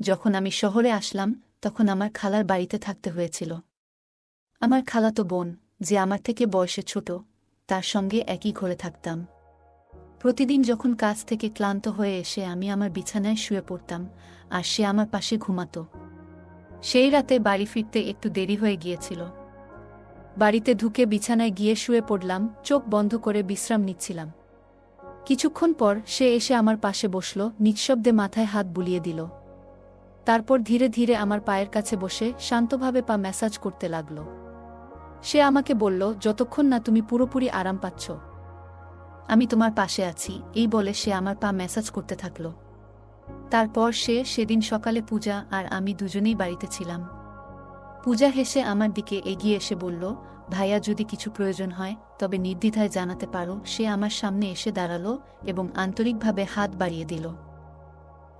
যখন আমি শহরে আসলাম, তখন আমার খালার বাড়িতে থাকতে হয়েছিল। আমার খালাতো বোন, যে আমার থেকে বয়সে ছোট, তার সঙ্গে একই ঘরে থাকতাম। প্রতিদিন যখন কাজ থেকে ক্লান্ত হয়ে এসে আমি আমার বিছানায় শুয়ে পড়তাম, আর সে আমার পাশে ঘুমাত। সেই রাতে বাড়ি ফিরতে একটু দেরি হয়ে গিয়েছিল। বাড়িতে ঢুকে বিছানায় গিয়ে শুয়ে পড়লাম, চোখ বন্ধ করে বিশ্রাম নিচ্ছিলাম। কিছুক্ষণ পর সে এসে আমার পাশে বসল, নিঃশব্দে মাথায় হাত বুলিয়ে দিল। তারপর ধীরে ধীরে আমার পায়ের কাছে বসে শান্তভাবে পা ম্যাসাজ করতে লাগল। সে আমাকে বলল, যতক্ষণ না তুমি পুরোপুরি আরাম পাচ্ছ, আমি তোমার পাশে আছি। এই বলে সে আমার পা ম্যাসাজ করতে থাকল। তারপর সে সেদিন সকালে পূজা আর আমি দুজনেই বাড়িতে ছিলাম। পূজা হেসে আমার দিকে এগিয়ে এসে বলল, ভাইয়া, যদি কিছু প্রয়োজন হয়, তবে নির্দ্বিধায় জানাতে পারো। সে আমার সামনে এসে দাঁড়াল এবং আন্তরিকভাবে হাত বাড়িয়ে দিল।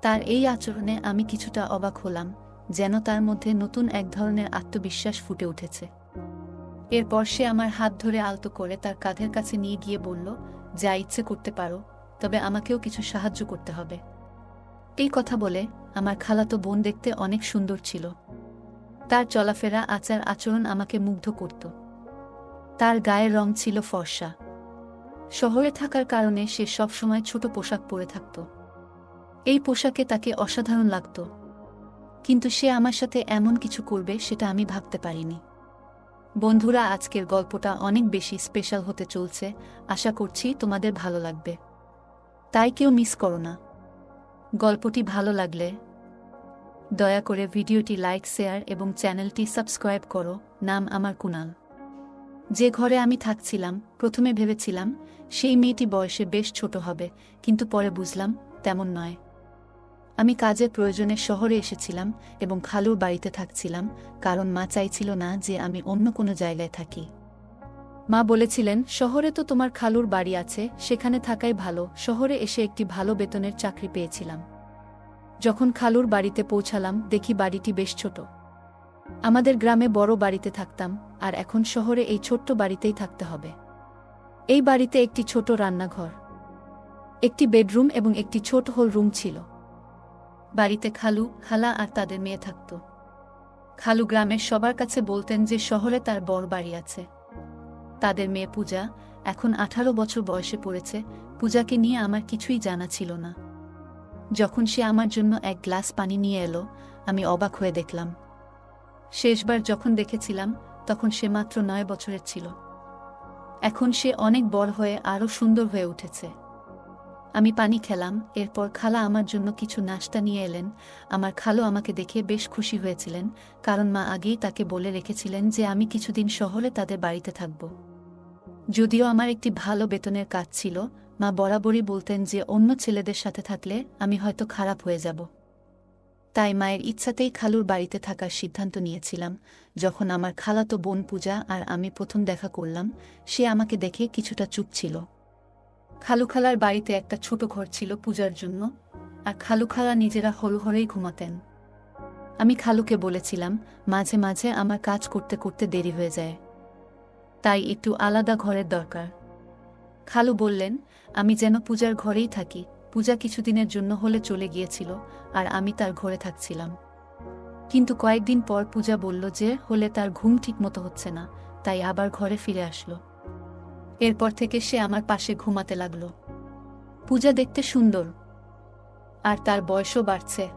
তার এই আচরণে আমি কিছুটা অবাক হলাম, যেন তার মধ্যে নতুন এক ধরনের আত্মবিশ্বাস ফুটে উঠেছে। এরপর সে আমার হাত ধরে আলতো করে তার কাঁধের কাছে নিয়ে গিয়ে বলল, যা ইচ্ছে করতে পারো, তবে আমাকেও কিছু সাহায্য করতে হবে। এই কথা বলে আমার খালাতো বোন দেখতে অনেক সুন্দর ছিল। তার চলাফেরা, আচার, আচরণ আমাকে মুগ্ধ করত। তার গায়ের রং ছিল ফর্সা। শহরে থাকার কারণে সে সবসময় ছোট পোশাক পরে থাকত। এই পোশাকে তাকে অসাধারণ লাগত। কিন্তু সে আমার সাথে এমন কিছু করবে সেটা আমি ভাবতে পারিনি। বন্ধুরা, আজকের গল্পটা অনেক বেশি স্পেশাল হতে চলছে। আশা করছি তোমাদের ভালো লাগবে। তাই কেউ মিস করো না। গল্পটি ভালো লাগলে দয়া করে ভিডিওটি লাইক, শেয়ার এবং চ্যানেলটি সাবস্ক্রাইব করো। নাম আমার কুনাল। যে ঘরে আমি থাকছিলাম, প্রথমে ভেবেছিলাম, সেই মেয়েটি বয়সে বেশ ছোট হবে, কিন্তু পরে বুঝলাম, তেমন নয়। আমি কাজের প্রয়োজনে শহরে এসেছিলাম এবং খালুর বাড়িতে থাকছিলাম, কারণ মা চাইছিল না যে আমি অন্য কোনো জায়গায় থাকি। মা বলেছিলেন, শহরে তো তোমার খালুর বাড়ি আছে, সেখানে থাকাই ভালো। শহরে এসে একটি ভালো বেতনের চাকরি পেয়েছিলাম। যখন খালুর বাড়িতে পৌঁছালাম, দেখি বাড়িটি বেশ ছোট। আমাদের গ্রামে বড় বাড়িতে থাকতাম, আর এখন শহরে এই ছোট্ট বাড়িতেই থাকতে হবে। এই বাড়িতে একটি ছোট রান্নাঘর, একটি বেডরুম এবং একটি ছোট হোল রুম ছিল। বাড়িতে খালু, খালা আর তাদের মেয়ে থাকত। খালু গ্রামের সবার কাছে বলতেন যে শহরে তার বড় বাড়ি আছে। তাদের মেয়ে পূজা এখন আঠারো বছর বয়সে পড়েছে, পূজাকে নিয়ে আমার কিছুই জানা ছিল না। যখন সে আমার জন্য এক গ্লাস পানি নিয়ে এলো, আমি অবাক হয়ে দেখলাম। শেষবার যখন দেখেছিলাম, তখন সে মাত্র নয় বছরের ছিল। এখন সে অনেক বড় হয়ে আরও সুন্দর হয়ে উঠেছে। আমি পানি খেলাম, এরপর খালা আমার জন্য কিছু নাস্তা নিয়ে এলেন। আমার খালো আমাকে দেখে বেশ খুশি হয়েছিলেন, কারণ মা আগেই তাকে বলে রেখেছিলেন যে আমি কিছুদিন শহরে তাদের বাড়িতে থাকব। যদিও আমার একটি ভালো বেতনের কাজ ছিল, মা বরাবরই বলতেন যে অন্য ছেলেদের সাথে থাকলে আমি হয়তো খারাপ হয়ে যাব। তাই মায়ের ইচ্ছাতেই খালুর বাড়িতে থাকার সিদ্ধান্ত নিয়েছিলাম। যখন আমার খালাতো বোন পূজা আর আমি প্রথম দেখা করলাম, সে আমাকে দেখে কিছুটা চুপ ছিল। খালু খালার বাড়িতে একটা ছোট ঘর ছিল পূজার জন্য, আর খালুখালা নিজেরা হলঘরেই ঘুমাতেন। আমি খালুকে বলেছিলাম, মাঝে মাঝে আমার কাজ করতে করতে দেরি হয়ে যায়। তাই একটু আলাদা ঘরের দরকার। খালু বললেন, আমি যেন পূজার ঘরেই থাকি। পূজা কিছুদিনের জন্য হলে চলে গিয়েছিল, আর আমি তার ঘরে থাকছিলাম। কিন্তু কয়েকদিন পর পূজা বলল যে, হলে তার ঘুম ঠিক মতো হচ্ছে না, তাই আবার ঘরে ফিরে আসলো। এরপর থেকে সে আমার পাশে ঘুমাতে লাগল। পূজা দেখতে সুন্দর। আর তার বয়সও বাড়ছে।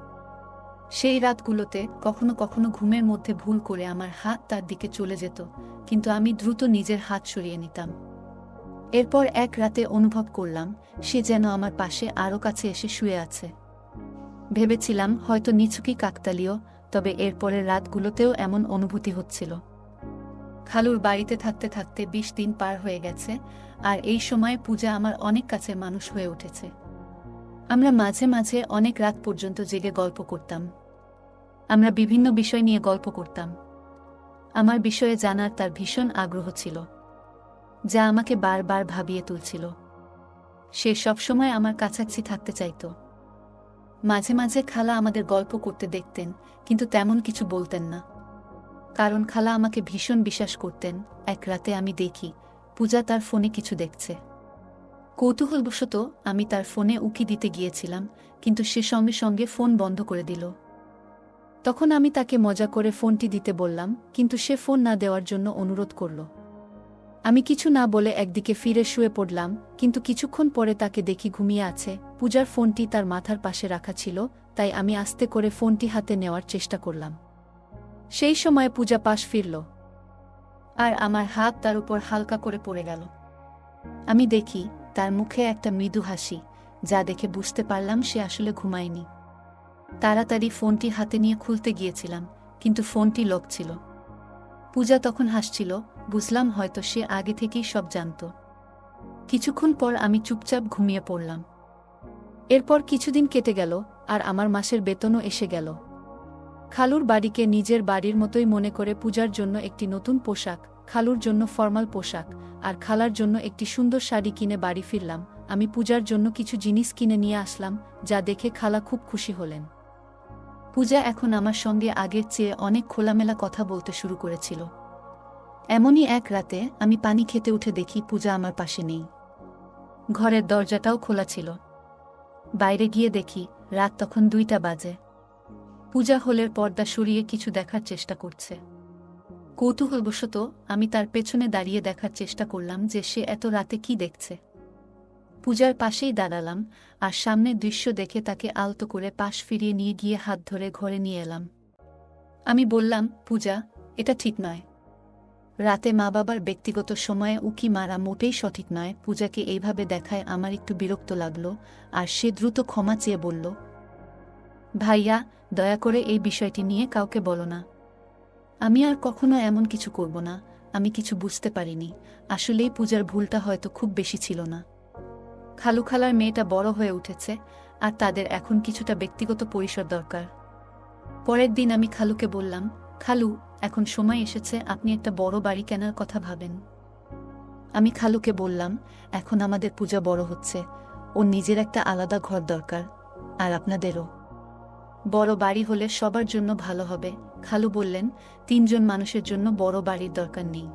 সেই রাতগুলোতে কখনো কখনো ঘুমের মধ্যে ভুল করে আমার হাত তার দিকে চলে যেত, কিন্তু আমি দ্রুত নিজের হাত সরিয়ে নিতাম। এরপর এক রাতে অনুভব করলাম, সে যেন আমার পাশে আরও কাছে এসে শুয়ে আছে। ভেবেছিলাম হয়তো নিছুকি কাকতালীয়, তবে এরপরের রাতগুলোতেও এমন অনুভূতি হচ্ছিল। খালুর বাড়িতে থাকতে থাকতে বিশ দিন পার হয়ে গেছে, আর এই সময় পূজা আমার অনেক কাছে মানুষ হয়ে উঠেছে। আমরা মাঝে মাঝে অনেক রাত পর্যন্ত জেগে গল্প করতাম। আমরা বিভিন্ন বিষয় নিয়ে গল্প করতাম। আমার বিষয়ে জানার তার ভীষণ আগ্রহ ছিল, যা আমাকে বারবার ভাবিয়ে তুলছিল। সে সবসময় আমার কাছাকাছি থাকতে চাইত। মাঝে মাঝে খালা আমাদের গল্প করতে দেখতেন, কিন্তু তেমন কিছু বলতেন না। কারণ খালা আমাকে ভীষণ বিশ্বাস করতেন। এক রাতে আমি দেখি, পূজা তার ফোনে কিছু দেখছে। কৌতূহলবশত আমি তার ফোনে উকি দিতে গিয়েছিলাম, কিন্তু সে সঙ্গে সঙ্গে ফোন বন্ধ করে দিল। তখন আমি তাকে মজা করে ফোনটি দিতে বললাম, কিন্তু সে ফোন না দেওয়ার জন্য অনুরোধ করল। আমি কিছু না বলে একদিকে ফিরে শুয়ে পড়লাম, কিন্তু কিছুক্ষণ পরে তাকে দেখি ঘুমিয়ে আছে। পূজার ফোনটি তার মাথার পাশে রাখা ছিল, তাই আমি আস্তে করে ফোনটি হাতে নেওয়ার চেষ্টা করলাম। সেই সময় পূজা পাশ ফিরল। আর আমার হাত তার উপর হালকা করে পড়ে গেল। আমি দেখি তার মুখে একটা মৃদু হাসি, যা দেখে বুঝতে পারলাম সে আসলে ঘুমায়নি। তাড়াতাড়ি ফোনটি হাতে নিয়ে খুলতে গিয়েছিলাম, কিন্তু ফোনটি লক ছিল। পূজা তখন হাসছিল, বুঝলাম হয়তো সে আগে থেকেই সব জানত। কিছুক্ষণ পর আমি চুপচাপ ঘুমিয়ে পড়লাম। এরপর কিছুদিন কেটে গেল, আর আমার মাসের বেতনও এসে গেল। খালুর বাড়িকে নিজের বাড়ির মতোই মনে করে পূজার জন্য একটি নতুন পোশাক, খালুর জন্য ফর্মাল পোশাক, আর খালার জন্য একটি সুন্দর শাড়ি কিনে বাড়ি ফিরলাম। আমি পূজার জন্য কিছু জিনিস কিনে নিয়ে আসলাম, যা দেখে খালা খুব খুশি হলেন। পূজা এখন আমার সঙ্গে আগের চেয়ে অনেক খোলামেলা কথা বলতে শুরু করেছিল। এমনই এক রাতে আমি পানি খেতে উঠে দেখি পূজা আমার পাশে নেই। ঘরের দরজাটাও খোলা ছিল। বাইরে গিয়ে দেখি রাত তখন দুইটা বাজে। পূজা হলের পর্দা সরিয়ে কিছু দেখার চেষ্টা করছে। কৌতূহলবশত, আমি তার পেছনে দাঁড়িয়ে দেখার চেষ্টা করলাম যে সে এত রাতে কি দেখছে। পূজার পাশেই দাঁড়ালাম, আর সামনের দৃশ্য দেখে তাকে আলতো করে পাশ ফিরিয়ে নিয়ে গিয়ে হাত ধরে ঘরে নিয়ে এলাম। আমি বললাম, পূজা, এটা ঠিক নয়। রাতে মা বাবার ব্যক্তিগত সময়ে উকি মারা মোটেই সঠিক নয়। পূজাকে এইভাবে দেখায় আমার একটু বিরক্ত লাগল, আর সে দ্রুত ক্ষমা চেয়ে বলল ভাইয়া, দয়া করে এই বিষয়টি নিয়ে কাউকে বলো না। আমি আর কখনো এমন কিছু করব না, আমি কিছু বুঝতে পারিনি, আসলেই পূজার ভুলটা হয়তো খুব বেশি ছিল না। খালু খালার মেয়েটা বড় হয়ে উঠেছে, আর তাদের এখন কিছুটা ব্যক্তিগত পরিসর দরকার। পরের দিন আমি খালুকে বললাম, খালু, এখন সময় এসেছে, আপনি একটা বড় বাড়ি কেনার কথা ভাবেন। আমি খালুকে বললাম, এখন আমাদের পূজা বড় হচ্ছে, ওর নিজের একটা আলাদা ঘর দরকার, আর আপনাদেরও। বড় বাড়ি হলে সবার জন্য ভালো হবে। খালু বললেন, তিনজন মানুষের জন্য বড় বাড়ির দরকার নেই।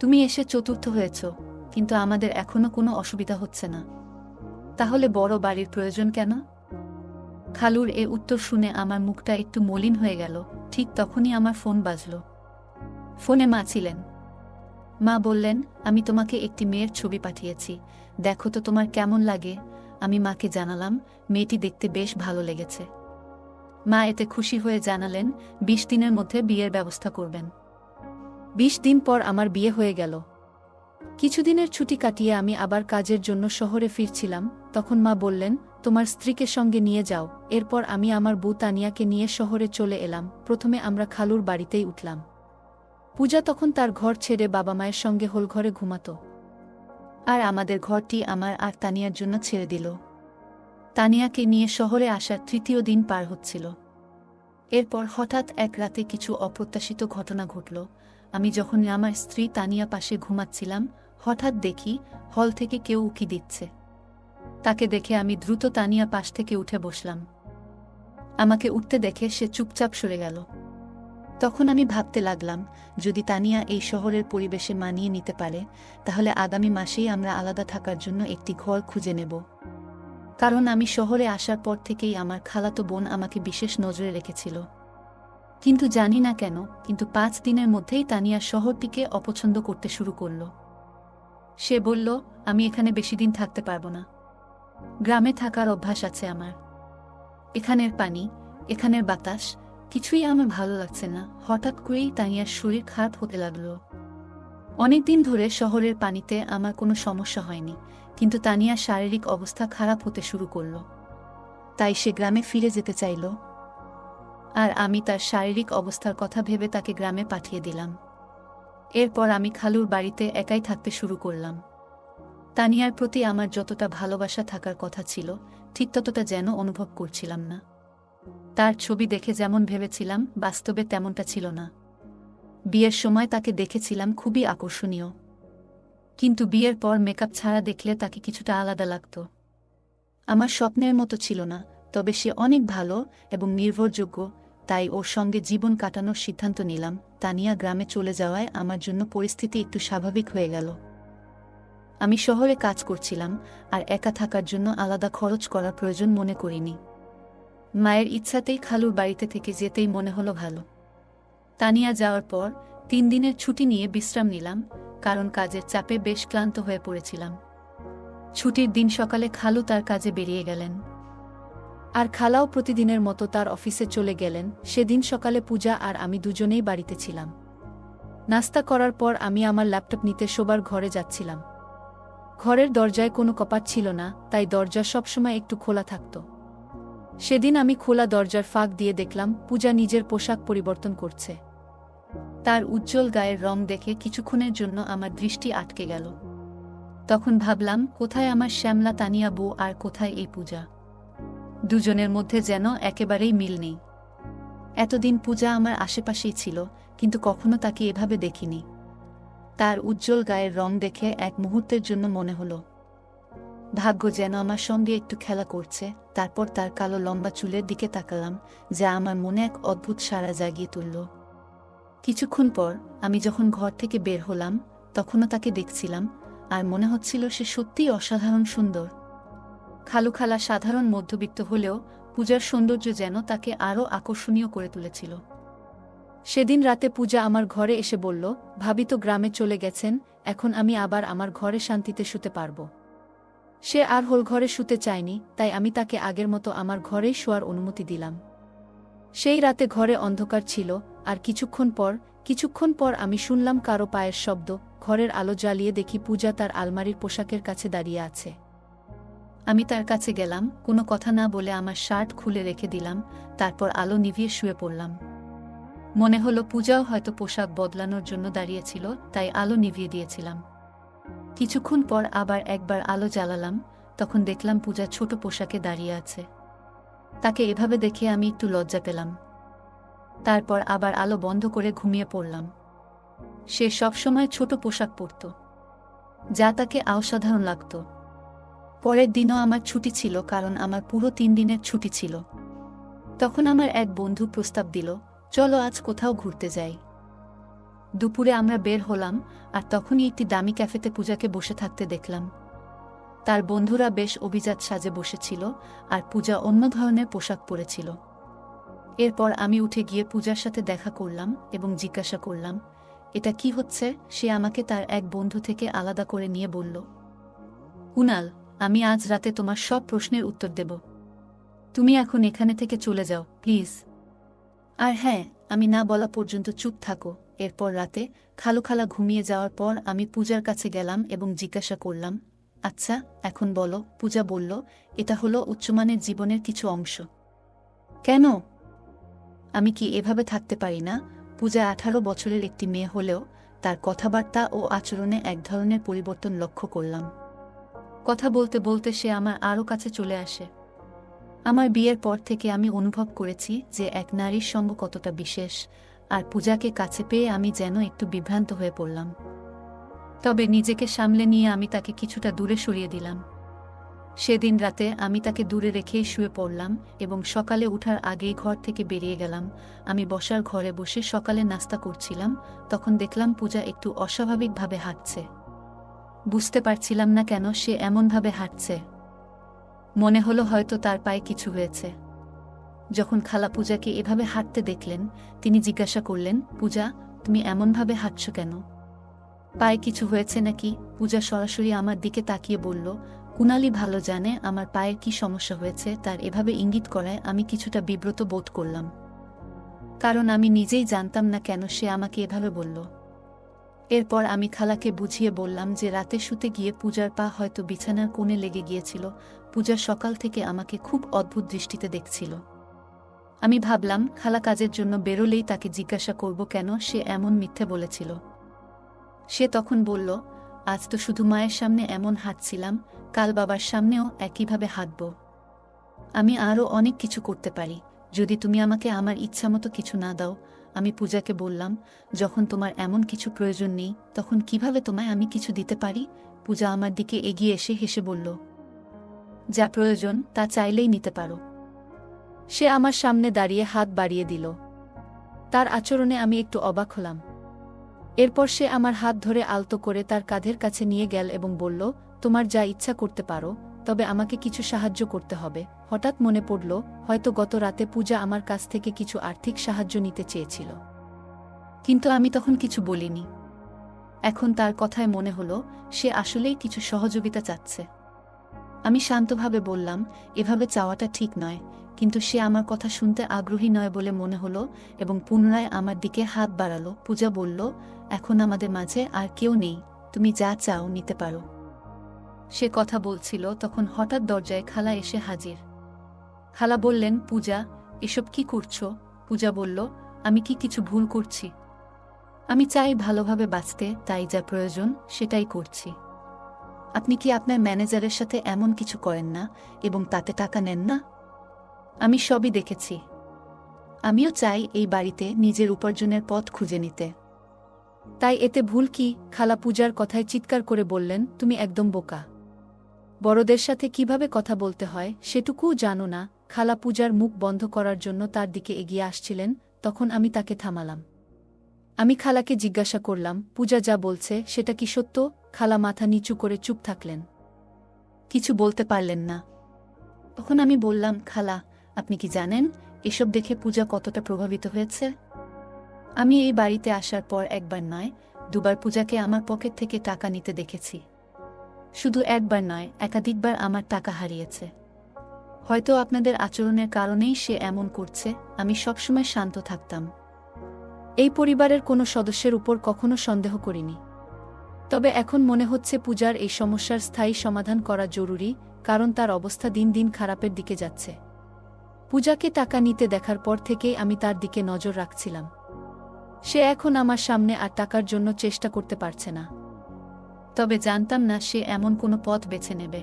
তুমি এসে চতুর্থ হয়েছ, কিন্তু আমাদের এখনও কোনো অসুবিধা হচ্ছে না। তাহলে বড় বাড়ির প্রয়োজন কেন? খালুর এ উত্তর শুনে আমার মুখটা একটু মলিন হয়ে গেল, ঠিক তখনই আমার ফোন বাজল। ফোনে মা ছিলেন। মা বললেন, আমি তোমাকে একটি মেয়ের ছবি পাঠিয়েছি। দেখো তো তোমার কেমন লাগে। আমি মাকে জানালাম, মেয়েটি দেখতে বেশ ভালো লেগেছে। মা এতে খুশি হয়ে জানালেন, বিশ দিনের মধ্যে বিয়ের ব্যবস্থা করবেন। বিশ দিন পর আমার বিয়ে হয়ে গেল। কিছুদিনের ছুটি কাটিয়ে আমি আবার কাজের জন্য শহরে ফিরছিলাম, তখন মা বললেন, তোমার স্ত্রীকে সঙ্গে নিয়ে যাও। এরপর আমি আমার বউ তানিয়াকে নিয়ে শহরে চলে এলাম। প্রথমে আমরা খালুর বাড়িতেই উঠলাম। পূজা তখন তার ঘর ছেড়ে বাবা মায়ের সঙ্গে হোলঘরে ঘুমাত। আর আমাদের ঘরটি আমার আর তানিয়ার জন্য ছেড়ে দিল। তানিয়াকে নিয়ে শহরে আসার তৃতীয় দিন পার হচ্ছিল। এরপর হঠাৎ এক রাতে কিছু অপ্রত্যাশিত ঘটনা ঘটল। আমি যখন আমার স্ত্রী তানিয়া পাশে ঘুমাচ্ছিলাম, হঠাৎ দেখি হল থেকে কেউ উকি দিচ্ছে। তাকে দেখে আমি দ্রুত তানিয়া পাশ থেকে উঠে বসলাম। আমাকে উঠতে দেখে সে চুপচাপ সরে গেল। তখন আমি ভাবতে লাগলাম, যদি তানিয়া এই শহরের পরিবেশে মানিয়ে নিতে পারে, তাহলে আগামী মাসেই আমরা আলাদা থাকার জন্য একটি ঘর খুঁজে নেব। কারণ আমি শহরে আসার পর থেকেই আমার খালাতো বোন আমাকে বিশেষ নজরে রেখেছিল। কিন্তু জানি না কেন, কিন্তু পাঁচ দিনের মধ্যেই তানিয়া শহরটিকে অপছন্দ করতে শুরু করল। সে বলল, আমি এখানে বেশি দিন থাকতে পারব না। গ্রামে থাকার অভ্যাস আছে আমার। এখানের পানি, এখানের বাতাস, কিছুই আমার ভালো লাগছে না হঠাৎ করেই তানিয়ার শরীর খারাপ হতে লাগল। অনেকদিন ধরে শহরের পানিতে আমার কোনো সমস্যা হয়নি। কিন্তু তানিয়ার শারীরিক অবস্থা খারাপ হতে শুরু করল। তাই সে গ্রামে ফিরে যেতে চাইল। আর আমি তার শারীরিক অবস্থার কথা ভেবে তাকে গ্রামে পাঠিয়ে দিলাম। এরপর আমি খালুর বাড়িতে একাই থাকতে শুরু করলাম। তানিয়ার প্রতি আমার যতটা ভালোবাসা থাকার কথা ছিল, ঠিক ততটা যেন অনুভব করছিলাম না। তার ছবি দেখে যেমন ভেবেছিলাম, বাস্তবে তেমনটা ছিল না। বিয়ের সময় তাকে দেখেছিলাম খুবই আকর্ষণীয়। কিন্তু বিয়ের পর মেকআপ ছাড়া দেখলে তাকে কিছুটা আলাদা লাগত। আমার স্বপ্নের মতো ছিল না, তবে সে অনেক ভালো এবং নির্ভরযোগ্য, তাই ওর সঙ্গে জীবন কাটানোর সিদ্ধান্ত নিলাম। তানিয়া গ্রামে চলে যাওয়ায় আমার জন্য পরিস্থিতি একটু স্বাভাবিক হয়ে গেল। আমি শহরে কাজ করছিলাম, আর একা থাকার জন্য আলাদা খরচ করার প্রয়োজন মনে করিনি। মায়ের ইচ্ছাতেই খালুর বাড়িতে থেকে যেতেই মনে হলো ভালো। তানিয়া যাওয়ার পর তিন দিনের ছুটি নিয়ে বিশ্রাম নিলাম কারণ কাজের চাপে বেশ ক্লান্ত হয়ে পড়েছিলাম। ছুটির দিন সকালে খালু তার কাজে বেরিয়ে গেলেন। আর খালাও প্রতিদিনের মতো তার অফিসে চলে গেলেন, সেদিন সকালে পূজা আর আমি দুজনেই বাড়িতে ছিলাম। নাস্তা করার পর আমি আমার ল্যাপটপ নিতে শোবার ঘরে যাচ্ছিলাম। ঘরের দরজায় কোনো কপাট ছিল না, তাই দরজা সবসময় একটু খোলা থাকত। সেদিন আমি খোলা দরজার ফাঁক দিয়ে দেখলাম, পূজা নিজের পোশাক পরিবর্তন করছে। তার উজ্জ্বল গায়ের রং দেখে কিছুক্ষণের জন্য আমার দৃষ্টি আটকে গেল। তখন ভাবলাম, কোথায় আমার শ্যামলা, তানিয়া বউ আর কোথায় এই পূজা? দুজনের মধ্যে যেন একেবারেই মিল নেই। এতদিন পূজা আমার আশেপাশেই ছিল, কিন্তু কখনো তাকে এভাবে দেখিনি। তার উজ্জ্বল গায়ের রং দেখে এক মুহূর্তের জন্য মনে হলো, ভাগ্য যেন আমার সঙ্গে একটু খেলা করছে। তারপর তার কালো লম্বা চুলের দিকে তাকালাম, যা আমার মনে এক অদ্ভুত সাড়া জাগিয়ে তুলল। কিছুক্ষণ পর আমি যখন ঘর থেকে বের হলাম, তখনও তাকে দেখছিলাম, আর মনে হচ্ছিল সে সত্যিই অসাধারণ সুন্দর। খালু খালা সাধারণ মধ্যবিত্ত হলেও পূজার সৌন্দর্য যেন তাকে আরও আকর্ষণীয় করে তুলেছিল। সেদিন রাতে পূজা আমার ঘরে এসে বলল, ভাবি তো গ্রামে চলে গেছেন, এখন আমি আবার আমার ঘরে শান্তিতে শুতে পারব। সে আর হোল ঘরে শুতে চায়নি, তাই আমি তাকে আগের মতো আমার ঘরেই শোয়ার অনুমতি দিলাম। সেই রাতে ঘরে অন্ধকার ছিল আর কিছুক্ষণ পর কিছুক্ষণ পর আমি শুনলাম কারও পায়ের শব্দ, ঘরের আলো জ্বালিয়ে দেখি পূজা তার আলমারির পোশাকের কাছে দাঁড়িয়ে আছে। আমি তার কাছে গেলাম, কোনো কথা না বলে আমার শার্ট খুলে রেখে দিলাম, তারপর আলো নিভিয়ে শুয়ে পড়লাম। মনে হলো পূজাও হয়তো পোশাক বদলানোর জন্য দাঁড়িয়েছিল, তাই আলো নিভিয়ে দিয়েছিলাম। কিছুক্ষণ পর আবার একবার আলো জ্বালালাম, তখন দেখলাম পূজা ছোট পোশাকে দাঁড়িয়ে আছে। তাকে এভাবে দেখে আমি একটু লজ্জা পেলাম। তারপর আবার আলো বন্ধ করে ঘুমিয়ে পড়লাম। সে সবসময় ছোট পোশাক পরত, যা তাকে অসাধারণ লাগত। পরের দিনও আমার ছুটি ছিল কারণ আমার পুরো তিন দিনের ছুটি ছিল। তখন আমার এক বন্ধু প্রস্তাব দিল, চলো আজ কোথাও ঘুরতে যাই। দুপুরে আমরা বের হলাম আর তখনই একটি দামি ক্যাফেতে পূজাকে বসে থাকতে দেখলাম। তার বন্ধুরা বেশ অভিজাত সাজে বসেছিল আর পূজা অন্য ধরনের পোশাক পরেছিল। এরপর আমি উঠে গিয়ে পূজার সাথে দেখা করলাম এবং জিজ্ঞাসা করলাম, এটা কি হচ্ছে? সে আমাকে তার এক বন্ধু থেকে আলাদা করে নিয়ে বলল, কুনাল, আমি আজ রাতে তোমার সব প্রশ্নের উত্তর দেব। তুমি এখন এখানে থেকে চলে যাও, প্লিজ। আর হ্যাঁ আমি না বলা পর্যন্ত চুপ থাকো। এরপর রাতে খালু খালা ঘুমিয়ে যাওয়ার পর আমি পূজার কাছে গেলাম এবং জিজ্ঞাসা করলাম আচ্ছা এখন বলো। পূজা বলল, এটা হলো উচ্চমানের জীবনের কিছু অংশ। কেন? আমি কি এভাবে থাকতে পারি না? পূজা আঠারো বছরের একটি মেয়ে হলেও তার কথাবার্তা ও আচরণে এক ধরনের পরিবর্তন লক্ষ্য করলাম। কথা বলতে বলতে সে আমার আরও কাছে চলে আসে। আমার বিয়ের পর থেকে আমি অনুভব করেছি যে এক নারীর সঙ্গ কতটা বিশেষ, আর পূজাকে কাছে পেয়ে আমি যেন একটু বিভ্রান্ত হয়ে পড়লাম। তবে নিজেকে সামলে নিয়ে আমি তাকে কিছুটা দূরে সরিয়ে দিলাম। সেদিন রাতে আমি তাকে দূরে রেখেই শুয়ে পড়লাম এবং সকালে উঠার আগেই ঘর থেকে বেরিয়ে গেলাম। আমি বসার ঘরে বসে সকালে নাস্তা করছিলাম, তখন দেখলাম পূজা একটু অস্বাভাবিকভাবে হাঁটছে। বুঝতে পারছিলাম না কেন সে এমনভাবে হাঁটছে। মনে হলো হয়তো তার পায়ে কিছু হয়েছে। যখন খালা পূজাকে এভাবে হাঁটতে দেখলেন, তিনি জিজ্ঞাসা করলেন, পূজা, তুমি এমনভাবে হাঁটছ কেন? পায়ে কিছু হয়েছে নাকি? পূজা সরাসরি আমার দিকে তাকিয়ে বলল কুনালি ভালো জানে আমার পায়ের কি সমস্যা হয়েছে, তার এভাবে ইঙ্গিত করায় আমি কিছুটা বিব্রত বোধ করলাম। কারণ আমি নিজেই জানতাম না কেন সে আমাকে এভাবে বলল। এরপর আমি খালাকে বুঝিয়ে বললাম যে রাতে শুতে গিয়ে পূজার পা হয়তো বিছানার কোণে লেগে গিয়েছিল পূজা সকাল থেকে আমাকে খুব অদ্ভুত দৃষ্টিতে দেখছিল। আমি ভাবলাম, খালা কাজের জন্য বেরোলেই তাকে জিজ্ঞাসা করব কেন সে এমন মিথ্যে বলেছিল। সে তখন বলল আজ তো শুধু মায়ের সামনে এমন হাঁটছিলাম, কাল বাবার সামনেও একইভাবে হাঁটব। আমি আরও অনেক কিছু করতে পারি। যদি তুমি আমাকে আমার ইচ্ছামতো কিছু না দাও, আমি পূজাকে বললাম, যখন তোমার এমন কিছু প্রয়োজন নেই, তখন কীভাবে তোমায় আমি কিছু দিতে পারি? পূজা আমার দিকে এগিয়ে এসে হেসে বলল, যা প্রয়োজন, তা চাইলেই নিতে পারো। সে আমার সামনে দাঁড়িয়ে হাত বাড়িয়ে দিল। তার আচরণে আমি একটু অবাক হলাম। এরপর সে আমার হাত ধরে আলতো করে তার কাঁধের কাছে নিয়ে গেল এবং বলল, তোমার যা ইচ্ছা করতে পারো, তবে আমাকে কিছু সাহায্য করতে হবে। হঠাৎ মনে পড়ল, হয়তো গত রাতে পূজা আমার কাছ থেকে কিছু আর্থিক সাহায্য নিতে চেয়েছিল। কিন্তু আমি তখন কিছু বলিনি। এখন তার কথায় মনে হলো, সে আসলেই কিছু সহযোগিতা চাচ্ছে। আমি শান্তভাবে বললাম, এভাবে চাওয়াটা ঠিক নয়। কিন্তু সে আমার কথা শুনতে আগ্রহী নয় বলে মনে হলো এবং পুনরায় আমার দিকে হাত বাড়ালো। পূজা বলল এখন আমাদের মাঝে আর কেউ নেই, তুমি যা চাও নিতে পারো। সে কথা বলছিল তখন হঠাৎ দরজায় খালা এসে হাজির। খালা বললেন, পূজা, এসব কি করছ? পূজা বলল, আমি কি কিছু ভুল করছি? আমি চাই ভালোভাবে বাঁচতে, তাই যা প্রয়োজন, সেটাই করছি। আপনি কি আপনার ম্যানেজারের সাথে এমন কিছু করেন না এবং তাতে টাকা নেন না? আমি সবই দেখেছি। আমিও চাই এই বাড়িতে নিজের উপার্জনের পথ খুঁজে নিতে। তাই এতে ভুল কি? খালা পূজার কথায় চিৎকার করে বললেন, তুমি একদম বোকা। বড়দের সাথে কীভাবে কথা বলতে হয় সেটুকুও জানো না। খালা পূজার মুখ বন্ধ করার জন্য তার দিকে এগিয়ে আসছিলেন, তখন আমি তাকে থামালাম। আমি খালাকে জিজ্ঞাসা করলাম, পূজা যা বলছে, সেটা কি সত্য? খালা মাথা নিচু করে চুপ থাকলেন। কিছু বলতে পারলেন না। তখন আমি বললাম, খালা, আপনি কি জানেন? এসব দেখে পূজা কতটা প্রভাবিত হয়েছে? আমি এই বাড়িতে আসার পর একবার নয়, দুবার পূজাকে আমার পকেট থেকে টাকা নিতে দেখেছি। শুধু একবার নয়, একাধিকবার আমার টাকা হারিয়েছে। হয়তো আপনাদের আচরণের কারণেই সে এমন করছে, আমি সবসময় শান্ত থাকতাম। এই পরিবারের কোনো সদস্যের উপর কখনো সন্দেহ করিনি। তবে এখন মনে হচ্ছে পূজার এই সমস্যার স্থায়ী সমাধান করা জরুরি, কারণ তার অবস্থা দিন দিন খারাপের দিকে যাচ্ছে। পূজাকে টাকা নিতে দেখার পর থেকেই আমি তার দিকে নজর রাখছিলাম। সে এখন আমার সামনে আর টাকার জন্য চেষ্টা করতে পারছে না। তবে জানতাম না সে এমন কোনো পথ বেছে নেবে।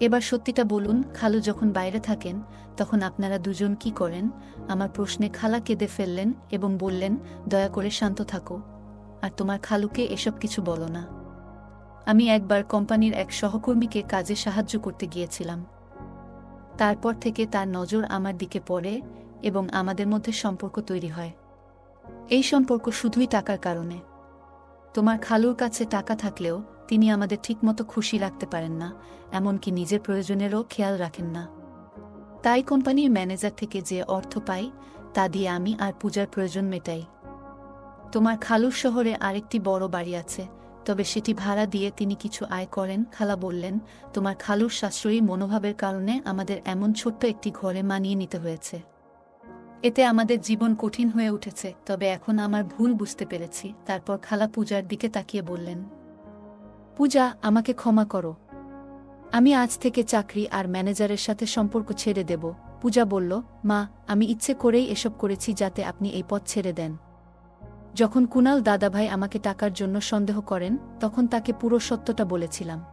এবার সত্যিটা বলুন, খালু যখন বাইরে থাকেন, তখন আপনারা দুজন কি করেন? আমার প্রশ্নে খালা কেঁদে ফেললেন এবং বললেন, দয়া করে শান্ত থাকো। আর তোমার খালুকে এসব কিছু বলো না। আমি একবার কোম্পানির এক সহকর্মীকে কাজে সাহায্য করতে গিয়েছিলাম। তারপর থেকে তার নজর আমার দিকে পড়ে এবং আমাদের মধ্যে সম্পর্ক তৈরি হয়। এই সম্পর্ক শুধুই টাকার কারণে। তোমার খালুর কাছে টাকা থাকলেও তিনি আমাদের ঠিকমতো খুশি রাখতে পারেন না, এমনকি নিজের প্রয়োজনেরও খেয়াল রাখেন না। তাই কোম্পানির ম্যানেজার থেকে যে অর্থ পাই, তা দিয়ে আমি আর পূজার প্রয়োজন মেটাই। তোমার খালুর শহরে আরেকটি বড় বাড়ি আছে, তবে সেটি ভাড়া দিয়ে তিনি কিছু আয় করেন, খালা বললেন, তোমার খালুর সাশ্রয়ী মনোভাবের কারণে আমাদের এমন ছোট্ট একটি ঘরে মানিয়ে নিতে হয়েছে। এতে আমাদের জীবন কঠিন হয়ে উঠেছে, তবে এখন আমার ভুল বুঝতে পেরেছি, তারপর খালা পূজার দিকে তাকিয়ে বললেন, পূজা, আমাকে ক্ষমা করো। আমি আজ থেকে চাকরি আর ম্যানেজারের সাথে সম্পর্ক ছেড়ে দেব। পূজা বলল, মা, আমি ইচ্ছে করেই এসব করেছি যাতে আপনি এই পথ ছেড়ে দেন। যখন কুনাল দাদাভাই আমাকে টাকার জন্য সন্দেহ করেন, তখন তাকে পুরো সত্যটা বলেছিলাম।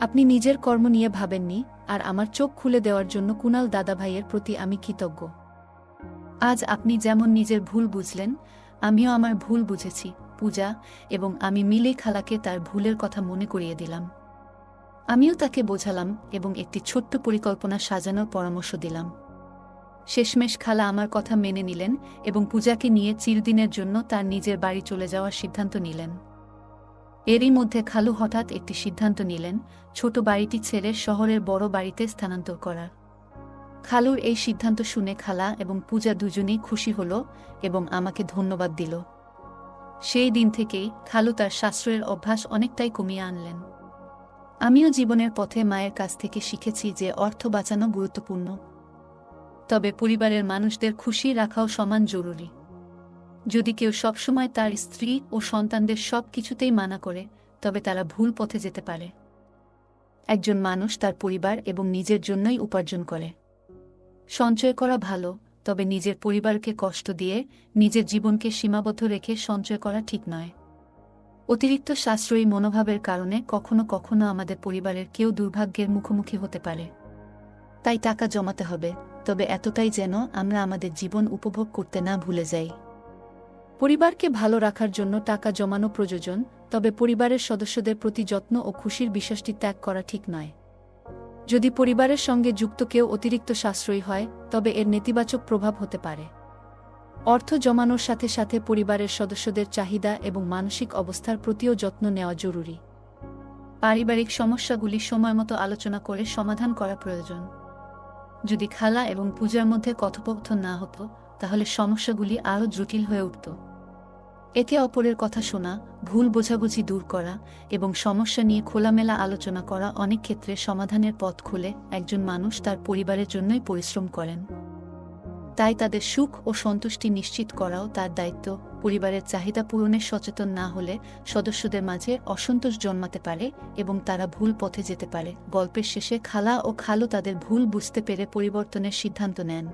আপনি নিজের কর্ম নিয়ে ভাবেননি, আর আমার চোখ খুলে দেওয়ার জন্য কুনাল দাদাভাইয়ের প্রতি আমি কৃতজ্ঞ। আজ আপনি যেমন নিজের ভুল বুঝলেন, আমিও আমার ভুল বুঝেছি, পূজা, এবং আমি মিলে খালাকে তার ভুলের কথা মনে করিয়ে দিলাম। আমিও তাকে বোঝালাম এবং একটি ছোট্ট পরিকল্পনা সাজানোর পরামর্শ দিলাম। শেষমেশ খালা আমার কথা মেনে নিলেন এবং পূজাকে নিয়ে চিরদিনের জন্য তার নিজের বাড়ি চলে যাওয়ার সিদ্ধান্ত নিলেন। এরই মধ্যে খালু হঠাৎ একটি সিদ্ধান্ত নিলেন, ছোট বাড়িটি ছেড়ে শহরের বড় বাড়িতে স্থানান্তর করার। খালুর এই সিদ্ধান্ত শুনে খালা এবং পূজা দুজনেই খুশি হল এবং আমাকে ধন্যবাদ দিল। সেই দিন থেকেই খালু তার শাস্ত্রের অভ্যাস অনেকটাই কমিয়ে আনলেন। আমিও জীবনের পথে মায়ের কাছ থেকে শিখেছি যে অর্থ বাঁচানো গুরুত্বপূর্ণ। তবে পরিবারের মানুষদের খুশি রাখাও সমান জরুরি। যদি কেউ সবসময় তার স্ত্রী ও সন্তানদের সব কিছুতেই মানা করে, তবে তারা ভুল পথে যেতে পারে। একজন মানুষ তার পরিবার এবং নিজের জন্যই উপার্জন করে। সঞ্চয় করা ভালো, তবে নিজের পরিবারকে কষ্ট দিয়ে নিজের জীবনকে সীমাবদ্ধ রেখে সঞ্চয় করা ঠিক নয়। অতিরিক্ত সাশ্রয়ী মনোভাবের কারণে কখনো কখনো আমাদের পরিবারের কেউ দুর্ভাগ্যের মুখোমুখি হতে পারে। তাই টাকা জমাতে হবে, তবে এতটাই যেন আমরা আমাদের জীবন উপভোগ করতে না ভুলে যাই। পরিবারকে ভালো রাখার জন্য টাকা জমানো প্রয়োজন, তবে পরিবারের সদস্যদের প্রতি যত্ন ও খুশির বিশ্বাসটি ত্যাগ করা ঠিক নয়। যদি পরিবারের সঙ্গে যুক্ত কেউ অতিরিক্ত সাশ্রয়ী হয়, তবে এর নেতিবাচক প্রভাব হতে পারে। অর্থ জমানোর সাথে সাথে পরিবারের সদস্যদের চাহিদা এবং মানসিক অবস্থার প্রতিও যত্ন নেওয়া জরুরি। পারিবারিক সমস্যাগুলি সময়মতো আলোচনা করে সমাধান করা প্রয়োজন। যদি খালা এবং পূজার মধ্যে কথোপকথন না হতো, তাহলে সমস্যাগুলি আরও জটিল হয়ে উঠত। একে অপরের কথা শোনা, ভুল বোঝাবুঝি দূর করা এবং সমস্যা নিয়ে খোলামেলা আলোচনা করা অনেক ক্ষেত্রে সমাধানের পথ খুলে একজন মানুষ তার পরিবারের জন্যই পরিশ্রম করেন। তাই তাদের সুখ ও সন্তুষ্টি নিশ্চিত করাও তার দায়িত্ব। পরিবারের চাহিদা পূরণে সচেতন না হলে সদস্যদের মাঝে অসন্তোষ জন্মাতে পারে এবং তারা ভুল পথে যেতে পারে। গল্পের শেষে খালা ও খালু তাদের ভুল বুঝতে পেরে পরিবর্তনের সিদ্ধান্ত নেন।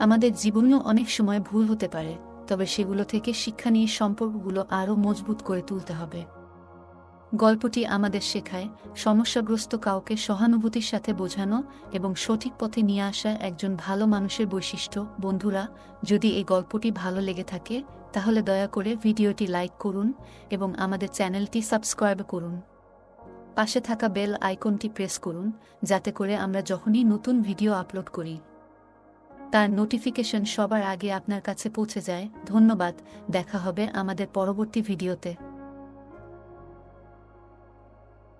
আমাদের জীবনেও অনেক সময় ভুল হতে পারে। তবে সেগুলো থেকে শিক্ষা নিয়ে সম্পর্কগুলো আরও মজবুত করে তুলতে হবে। গল্পটি আমাদের শেখায় সমস্যাগ্রস্ত কাউকে সহানুভূতির সাথে বোঝানো এবং সঠিক পথে নিয়ে আসা একজন ভালো মানুষের বৈশিষ্ট্য, বন্ধুরা। যদি এই গল্পটি ভালো লেগে থাকে, তাহলে দয়া করে ভিডিওটি লাইক করুন এবং আমাদের চ্যানেলটি সাবস্ক্রাইব করুন। পাশে থাকা বেল আইকনটি প্রেস করুন, যাতে করে আমরা যখনই নতুন ভিডিও আপলোড করি। তার নোটিফিকেশন সবার আগে আপনার কাছে পৌঁছে যায়। ধন্যবাদ দেখা হবে আমাদের পরবর্তী ভিডিওতে।